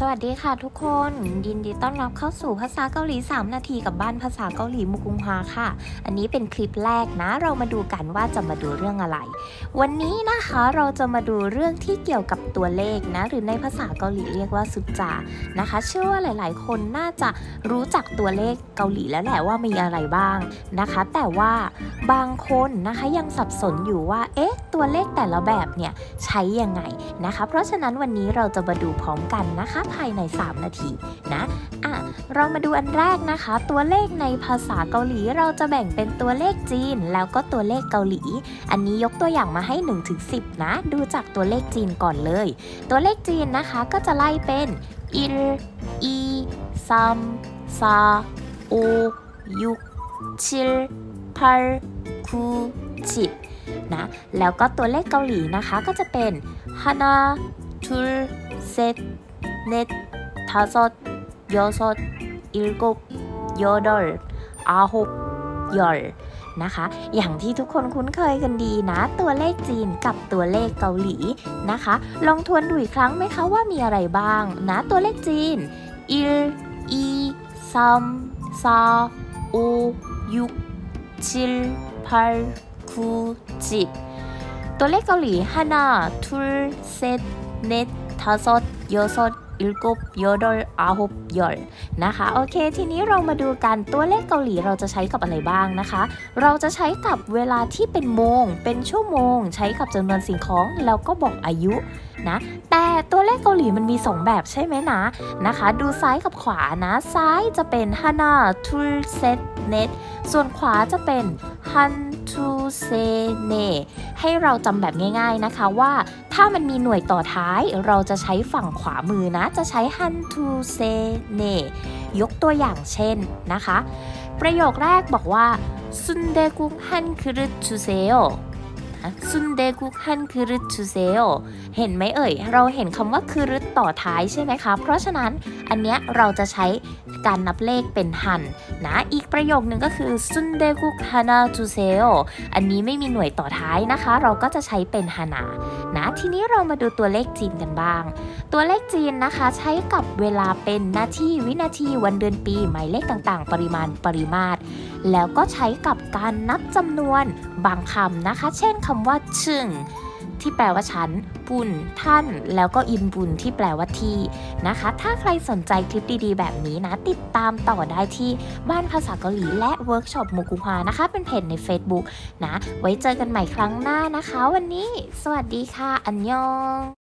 สวัสดีค่ะทุกคน ยินดีต้อนรับเข้าสู่ภาษาเกาหลี 3 นาทีกับบ้านภาษาเกาหลีมุกุงฮาค่ะ อันนี้เป็นคลิปแรกนะ เรามาดูกันว่าจะมาดูเรื่องอะไร วันนี้นะคะเราจะมาดูเรื่องที่เกี่ยวกับตัวเลขนะ หรือในภาษาเกาหลีเรียกว่าสุจานะคะ เชื่อว่าหลาย ๆ คนน่าจะรู้จักตัวเลขเกาหลีแล้วแหละว่ามีอะไรบ้างนะคะ แต่ว่าบางคนนะคะยังสับสนอยู่ว่าเอ๊ะตัวเลขแต่ละแบบเนี่ยใช้ยังไงนะคะ เพราะฉะนั้นวันนี้เราจะมาดูพร้อมกันนะคะภายใน 3 นาทีนะอะเรามาดูอันแรกนะคะ ตัวเลขในภาษาเกาหลีเราจะแบ่งเป็นตัวเลขจีน แล้วก็ตัวเลขเกาหลี อันนี้ยกตัวอย่างมาให้1ถึง10 นะ ดูจากตัวเลขจีนก่อนเลย ตัวเลขจีนนะคะก็จะไล่เป็น1 2 3 4 5 6 7 8 9 10นะแล้วก็ตัวเลขเกาหลีนะคะก็จะเป็นฮานาทูเซต เน็ตทาซอดยอซอดอิลกบยอดอลอหกยอลนะคะ อย่างที่ทุกคนคุ้นเคยกันดีนะ ตัวเลขจีนกับตัวเลขเกาหลีนะคะ ลองทวนดูอีกครั้งไหมคะว่ามีอะไรบ้างนะ ตัวเลขจีน1 2 3 4 5 6 7 8 9 10ตัวเลขเกาหลีฮานาทูเซตเนตทาซอดยอซอด อิลกบยอดอลอาหบยอลนะคะ โอเค ทีนี้เรามาดูกันตัวเลขเกาหลีเราจะใช้กับอะไรบ้างนะคะ เราจะใช้กับเวลาที่เป็นโมง เป็นชั่วโมง ใช้กับจำนวนสิ่งของ แล้วก็บอกอายุนะ แต่ตัวเลขเกาหลีมันมี 2 แบบใช่ไหมนะ นะคะ ดูซ้ายกับขวานะ ซ้ายจะเป็นฮานาทูเซตเน็ต ส่วนขวาจะเป็นฮันทูเซเนให้เราจำแบบง่าย ๆนะคะว่าถ้ามันมีหน่วยต่อท้ายเราจะใช้ฝั่งขวามือนะ จะใช้ฮันทูเซเนยกตัวอย่างเช่นนะคะ ประโยคแรกบอกว่าซุนเดกุกฮันครุจูเซโอ ซุนเดกุกฮันคือรุจูเซโอเห็นไหมเอ่ย เราเห็นคำว่าคือรุต่อท้ายใช่ไหมคะ เพราะฉะนั้นอันเนี้ยเราจะใช้การนับเลขเป็นหันนะ อีกประโยคหนึ่งก็คือซุนเดกุกฮานาจูเซโออันนี้ไม่มีหน่วยต่อท้ายนะคะ เราก็จะใช้เป็นฮานานะ ทีนี้เรามาดูตัวเลขจีนกันบ้าง ตัวเลขจีนนะคะ ใช้กับเวลาเป็นนาทีวินาทีวันเดือนปี หมายเลขต่างๆ ปริมาณปริมาตร แล้วก็ใช้กับการนับจำนวนบางคำนะคะ เช่นคำว่าชึ่งที่แปลว่าชั้นปุนท่าน แล้วก็อินบุญที่แปลว่าที่นะคะ ถ้าใครสนใจคลิปดีๆ แบบนี้นะ ติดตามต่อได้ที่บ้านภาษาเกาหลีและเวิร์กช็อปมุกุฮานะคะ เป็นเพจใน Facebook นะ ไว้เจอกันใหม่ครั้งหน้านะคะ วันนี้ สวัสดีค่ะ อันยอง